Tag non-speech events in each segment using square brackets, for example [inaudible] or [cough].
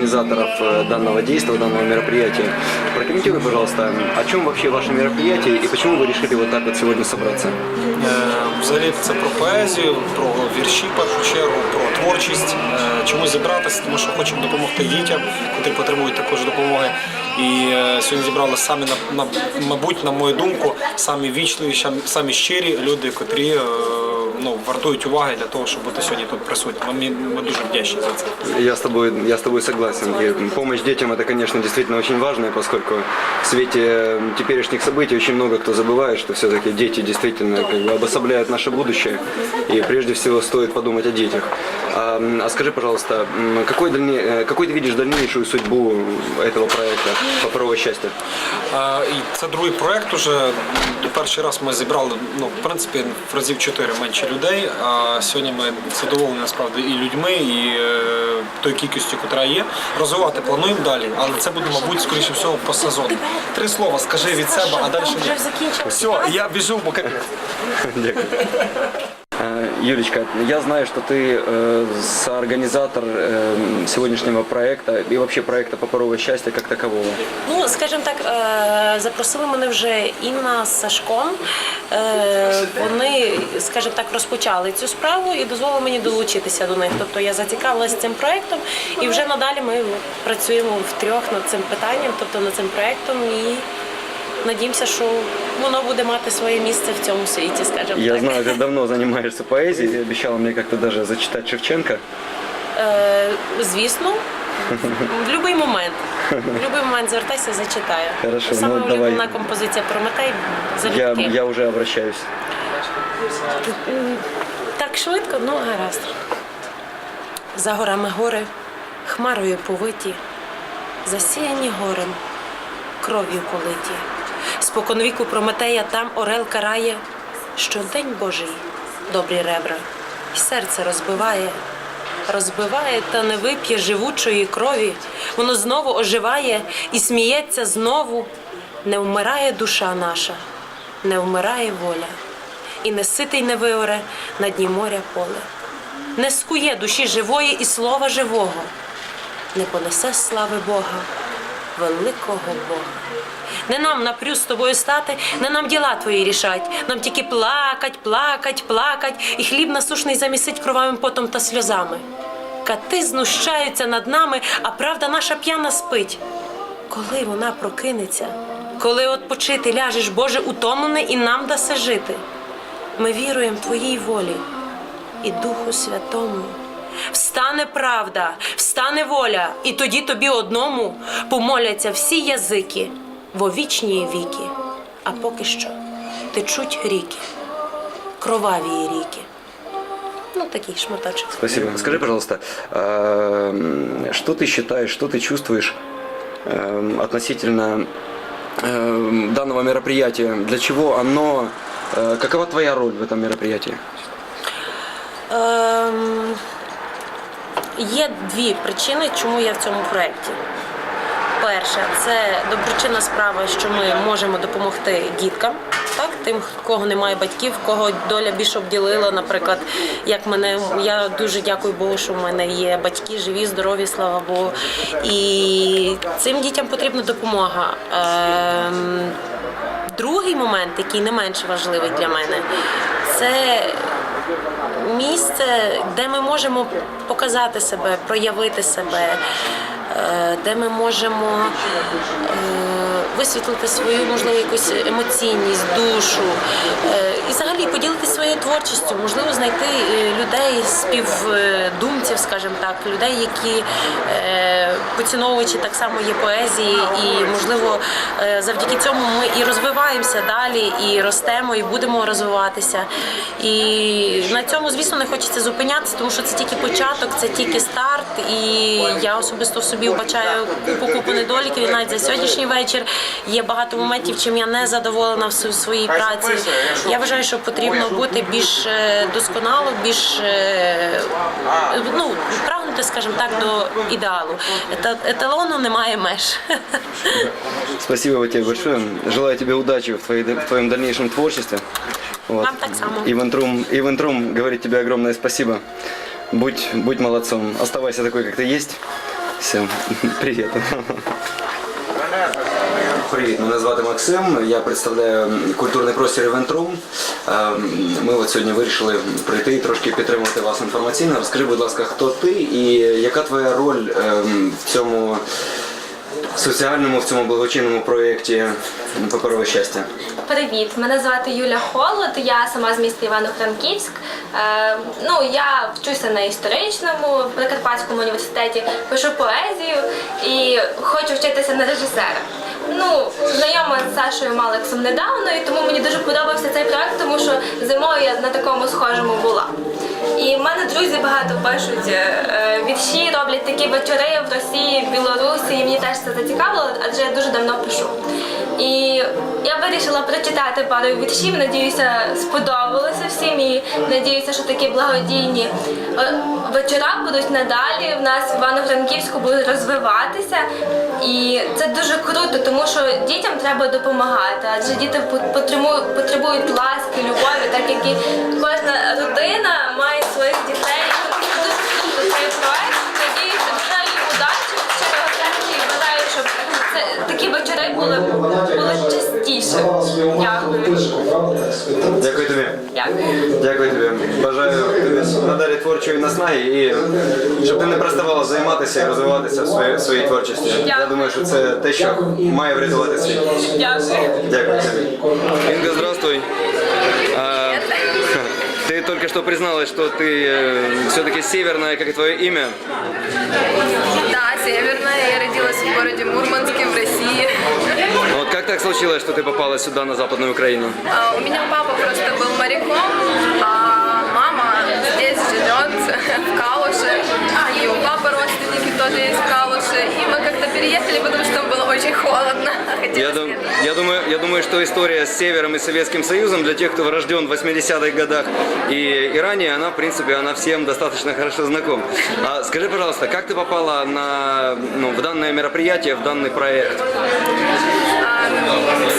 организаторов э, данного действия, данного мероприятия. Прокомментируй, пожалуйста, о чем вообще ваше мероприятие и почему вы решили вот так вот сегодня собраться? Взагалі це про поезію, про вірші першу чергу, про творчість. Е, Чому зібратися, тому що хочемо допомогти дітям, котрі потребують також допомоги. І е, сьогодні зібрали самі на, на мабуть, на мою думку, самі вічливі, самі щирі люди, котрі е, ну, вартують уваги для того, щоб бути сьогодні тут присутніми. Ми, ми дуже вдячні за це. Я с тобой, я с тобой согласен. И помощь детям это, конечно, действительно очень важно, поскольку в свете э, теперешних событий очень много кто забывает, что все-таки дети действительно как бы обособляют наше будущее. И прежде всего стоит подумать о детях. А, м, а скажи, пожалуйста, м, какой, дальне... э, какой ты видишь дальнейшую судьбу этого проекта «Паперовое счастье»? А, І це другий проект. Уже перший раз ми зібрали ну, в принципі в разів чотири менше людей. А сьогодні ми задоволені насправді і людьми, і е, тою кількістю, яка є. Розвивати плануємо далі, але це буде, мабуть, скоріше всього по сезону. Три слова скажи від себе, а далі закінчимо. Все, я біжу, бо капець. Дякую. Э, Юлечка, я знаю, что ты э, соорганизатор э, сегодняшнего проекта и вообще проекта «Паперовое счастье» как такового. Ну, скажімо так, е, запросили мене вже Інна з Сашком. Е, Вони, скажімо так, розпочали цю справу і дозволили мені долучитися до них. Тобто я зацікавилася цим проектом, і вже надалі ми працюємо втрьох над цим питанням, тобто над цим проектом, і надіємося, що воно буде мати своє місце в цьому світі, скажімо Я так. знаю, ты давно занимаешься поэзией, ты обещала мне как-то даже зачитать Шевченко. Е, Звісно. В будь-який момент. В будь-який момент звертайся, зачитаю. Хорошо, Саме ну, давай. улюблена композиція Прометей Я, залюбки. я уже обращаюсь. Так швидко, ну гаразд. За горами гори, хмарою повиті, засіяні горем, кров'ю политі. Споконвіку Прометея там орел карає, що день Божий добрі ребра, й серце розбиває, розбиває та не вип'є живучої крові. Воно знову оживає і сміється знову. Не вмирає душа наша, не вмирає воля і не ситий не виоре на дні моря поле. Не скує душі живої і слова живого, не понесе слави Бога, великого Бога. Не нам напрю з тобою стати, не нам діла твої рішать. Нам тільки плакать, плакать, плакать, і хліб насушний замісить кровавим потом та сльозами. Кати знущаються над нами, а правда наша п'яна спить. Коли вона прокинеться, коли отпочити ляжеш, Боже, утомлений і нам даси жити. Ми віруємо Твоїй волі і Духу Святому. Встане правда, встане воля, і тоді тобі одному помоляться всі язики во вічні віки. А поки що течуть ріки, кроваві ріки. Ну, такий шматочок. Спасибо. Скажи, пожалуйста, а, м, что ты считаешь, что ты чувствуешь эм, относительно эм, данного мероприятия? Для чего оно? э, Какова твоя роль в этом мероприятии? Є дві причини, чому я в цьому проєкті. Перше, це доброчинна справа, що ми можемо допомогти діткам, так, тим, кого немає батьків, кого доля більше обділила, наприклад, як мене. Я дуже дякую Богу, що в мене є батьки, живі, здорові, слава Богу. І цим дітям потрібна допомога. Ем, другий момент, який не менш важливий для мене, це місце, де ми можемо показати себе, проявити себе, е, де ми можемо е, висвітлити свою, можливо, якусь емоційність, душу е, і взагалі поділитися своєю творчістю, можливо, знайти е, людей, співдумців, скажімо так, людей, які е, поціновувачі так само є поезії, і можливо завдяки цьому ми і розвиваємося далі, і ростемо, і будемо розвиватися. І на цьому, звісно, не хочеться зупинятися, тому що це тільки початок, це тільки старт. І я особисто в собі вбачаю купу купу недоліків. І навіть за сьогоднішній вечір є багато моментів, чим я не задоволена в своїй праці. Я вважаю, що потрібно бути більш е, досконало, більш е, ну прагнути, скажімо так, до ідеалу. Ета- Еталону немає меж. Спасибо тебе большое. Желаю тебе удачи в, твоей, в твоем дальнейшем творчестве. Вот. Вам так само. И Вентрум, и говорит тебе огромное спасибо. Будь, будь молодцом. Оставайся такой, как ты есть. Все, [laughs] привет. Привіт, мене звати Максим. Я представляю культурний простір Event Room. Е, Ми от сьогодні вирішили прийти і трошки підтримувати вас інформаційно. Розкажи, будь ласка, хто ти і яка твоя роль е, в цьому соціальному, в цьому благочинному проєкті Паперове щастя? Привіт, мене звати Юля Холод, я сама з міста Івано-Франківськ. Е, ну, я вчуся на історичному в Прикарпатському університеті, пишу поезію і хочу вчитися на режисера. Ну, знайома з Сашою Малексом недавно, і тому мені дуже подобався цей проект, тому що зимою я на такому схожому була. І в мене друзі багато пишуть е, вірші, роблять такі вечори в Росії, в Білорусі, і мені теж це зацікавило, адже я дуже давно пишу. І я вирішила прочитати пару віршів. Надіюся, сподобалося всім і надіюся, що такі благодійні е, вечора будуть надалі. В нас в Івано-Франківську будуть розвиватися. І це дуже круто, тому що дітям треба допомагати, адже діти потребують ласки, любові, так як і кожна родина має своїх дітей. Дякую. Дякую тобі. Бажаю тобі надалі творчої наснаги і щоб ти не переставала займатися і розвиватися в своїй, в своїй творчості. Я думаю, що це те, що має врятувати світ. Дякую. Дякую тобі. Инга, здравствуй. А, Ты только что призналась, что ты все-таки северная, как и твое имя. Да, северная. Я родилась в городе Мурманске так случилось, что ты попала сюда, на Западную Украину? А, У меня папа просто был моряком, а мама здесь живет [laughs] в Калуше. И у папы родственники тоже есть в Калуше. И мы как-то переехали, потому что было очень холодно. [laughs] Я, дум- я, думаю, я думаю, что история с Севером и Советским Союзом для тех, кто рожден в 80-х годах и, и ранее, она, в принципе, она всем достаточно хорошо знакома. А скажи, пожалуйста, как ты попала на, ну, в данное мероприятие, в данный проект?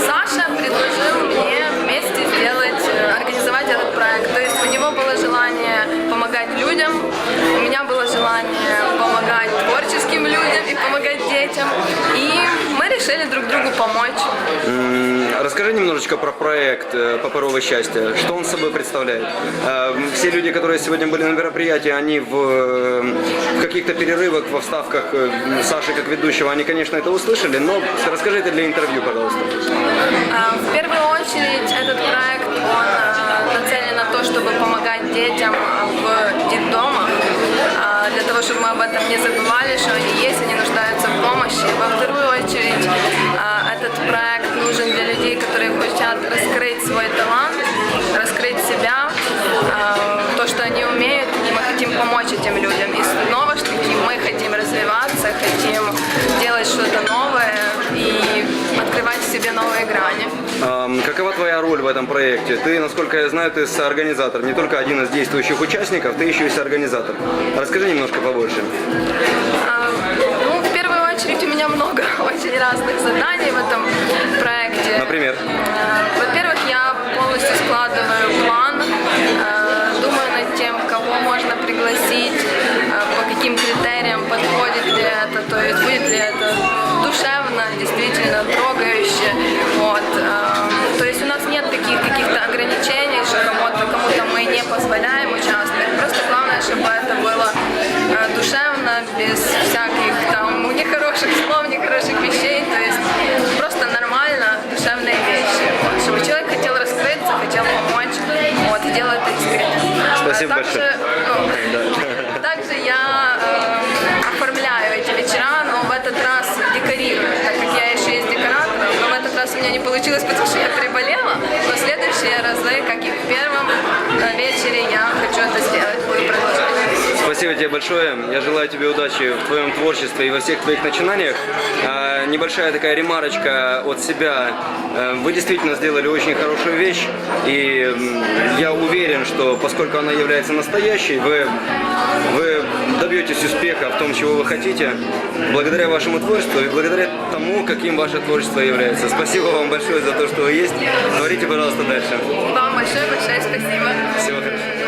Саша предложил мне вместе сделать, э, организовать этот проект. То есть у него было желание помогать людям, у меня было желание помогать творческим людям и помогать детям. И решили друг другу помочь. Расскажи немножечко про проект э, «Паперовое счастье». Что он собой представляет? Э, Все люди, которые сегодня были на мероприятии, они в, э, каких-то перерывах, во вставках Саши как ведущего, они, конечно, это услышали, но расскажи это для интервью, пожалуйста. А, В первую очередь этот проект он нацелен на то, чтобы помогать детям в детдомах, а, для того, чтобы мы об этом не забывали, что они есть, они помощи. Во вторую очередь а, этот проект нужен для людей, которые хотят раскрыть свой талант, раскрыть себя, а, то, что они умеют, и мы хотим помочь этим людям. И снова ж таки мы хотим развиваться, хотим делать что-то новое и открывать в себе новые грани. Какова твоя роль в этом проекте? Ты, насколько я знаю, ты соорганизатор, не только один из действующих участников, ты еще и соорганизатор. Расскажи немножко побольше. А, меня много [laughs] очень разных заданий в этом проекте. Например? А, Во-первых, я полностью складываю план, а, думаю над тем, кого можно пригласить, а, по каким критериям подходит ли это, то есть будет ли это душевно, действительно трогающе. Вот. То есть у нас нет таких каких-то ограничений, что кому-то кому-то мы не позволяем участвовать. Просто главное, чтобы это было душевно, без Спасибо А также, большое. ну, также я э, оформляю эти вечера, но в этот раз декорирую, так как я еще есть декоратором, но в этот раз у меня не получилось, потому что я приболела, но в следующие разы, как и в первом Спасибо тебе большое. Я желаю тебе удачи в твоем творчестве и во всех твоих начинаниях. А, Небольшая такая ремарочка от себя. Э, Вы действительно сделали очень хорошую вещь. И я уверен, что поскольку она является настоящей, вы, вы добьетесь успеха в том, чего вы хотите, благодаря вашему творчеству и благодаря тому, каким ваше творчество является. Спасибо вам большое за то, что вы есть. Творите, пожалуйста, дальше. Вам большое-большое спасибо. Всего хорошего.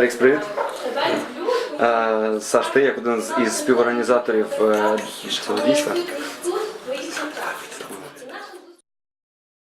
Алекс, привіт. Е, Саш, ти як один із співорганізаторів е, цього дійства.